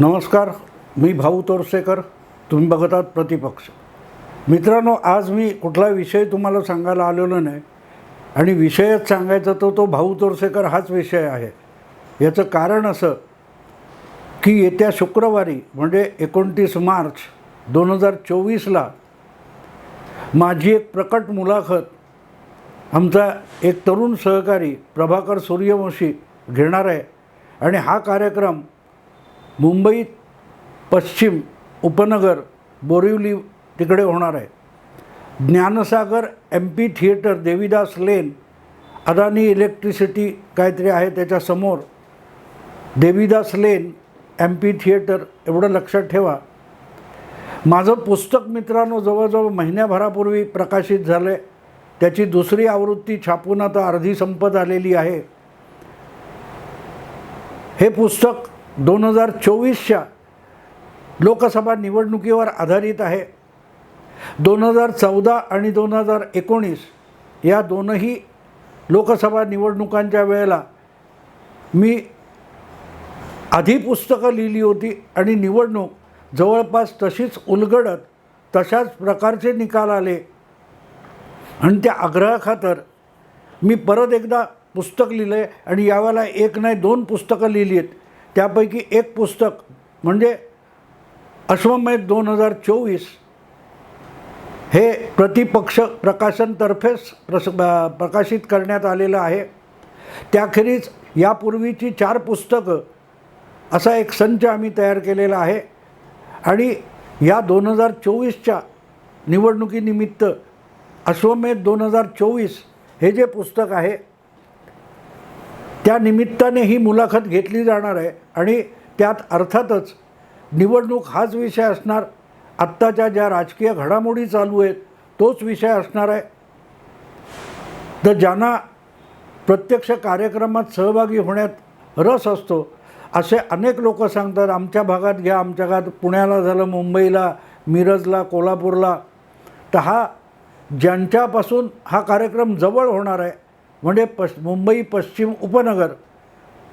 नमस्कार मी भाऊ तोरसेकर तुम्ही बघत आहात प्रतिपक्ष. मित्रांनो आज मी कुठला विषय तुम्हाला सांगायला आलेलो नाही. आणि विषयच सांगायचा तर तो भाऊ तोरसेकर हाच विषय आहे. याचं कारण असं की येत्या शुक्रवारी म्हणजे एकोणतीस मार्च दोन हजार चोवीसला माझी एक प्रकट मुलाखत आमचा एक तरुण सहकारी प्रभाकर सूर्यवंशी घेणार आहे. आणि हा कार्यक्रम मुंबईत पश्चिम उपनगर बोरिवली तिकडे होणार आहे. Dnyansagar M P theatre Devidas lane Adani electricity काहीतरी आहे त्याच्यासमोर Devidas lane M P theatre एवढं लक्षात ठेवा. माझं पुस्तक मित्रांनो जवळजवळ महिन्याभरापूर्वी प्रकाशित झालं आहे त्याची दुसरी आवृत्ती छापून आता अर्धी संपत आलेली आहे. हे पुस्तक दोन हजार चोवीसच्या लोकसभा निवडणुकीवर आधारित आहे. दोन हजार चौदा आणि दोन हजार एकोणीस या दोनही लोकसभा निवडणुकांच्या वेळेला मी आधी पुस्तकं लिहिली होती आणि निवडणूक जवळपास तशीच उलगडत तशाच प्रकारचे निकाल आले. आणि त्या आग्रहाखातर मी परत एकदा पुस्तक लिहिलं आहे आणि यावेळेला एक नाही दोन पुस्तकं लिहिली आहेत त्यापैकी एक पुस्तक म्हणजे अश्वमेध दोन हजार चोवीस हे प्रतिपक्ष प्रकाशनतर्फेच प्रस प्रकाशित करण्यात आलेलं आहे. त्याखेरीज यापूर्वीची चार पुस्तकं असा एक संच आम्ही तयार केलेला आहे. आणि या दोन हजार चोवीसच्या निवडणुकीनिमित्त अश्वमेध दोन हजार चोवीस हे जे पुस्तक आहे त्या निमित्ताने ही मुलाखत घेतली जाणार आहे. आणि त्यात अर्थातच निवडणूक हाच विषय असणार. आत्ताच्या ज्या राजकीय घडामोडी चालू आहेत तोच विषय असणार आहे. तर ज्यांना प्रत्यक्ष कार्यक्रमात सहभागी होण्यात रस असतो असे अनेक लोक सांगतात आमच्या भागात घ्या आमच्या भागात पुण्याला झालं मुंबईला मिरजला कोल्हापूरला. तर हा ज्यांच्यापासून हा कार्यक्रम जवळ होणार आहे म्हणजे पश मुंबई पश्चिम उपनगर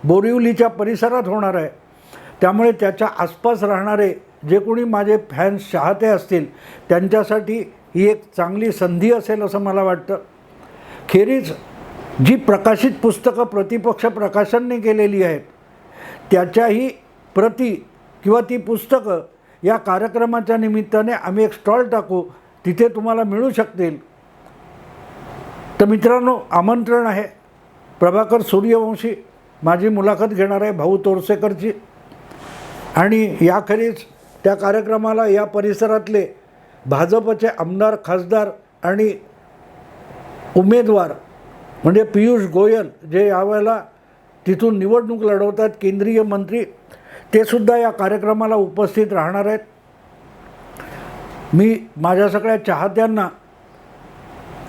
बोरिवलीच्या परिसरात होणार आहे. त्यामुळे त्याच्या आसपास राहणारे जे कोणी माझे फॅन्स चाहते असतील त्यांच्यासाठी ही एक चांगली संधी असेल असं मला वाटतं. खेरीज जी प्रकाशित पुस्तकं प्रतिपक्ष प्रकाशनने केलेली आहेत त्याच्याही प्रती किंवा ती पुस्तकं या कार्यक्रमाच्या निमित्ताने आम्ही एक स्टॉल टाकू तिथे तुम्हाला मिळू शकतील. तर मित्रांनो आमंत्रण आहे प्रभाकर सूर्यवंशी माझी मुलाखत घेणार आहे भाऊ तोरसेकरची आणि याखेरीज त्या कार्यक्रमाला या परिसरातले भाजपचे आमदार खासदार आणि उमेदवार म्हणजे पियुष गोयल जे यावेळेला तिथून निवडणूक लढवतात केंद्रीय मंत्री ते सुद्धा या कार्यक्रमाला उपस्थित राहणार आहेत. मी माझ्या सगळ्या चाहत्यांना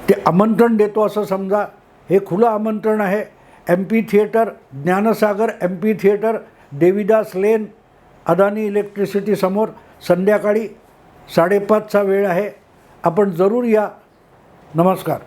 ते आमंत्रण देतो असं समजा. हे खुलं आमंत्रण आहे. M P theatre Dnyansagar M P theatre Devidas lane Adani इलेक्ट्रिसिटीसमोर संध्याकाळी साडेपाचचा वेळ आहे. आपण जरूर या. नमस्कार.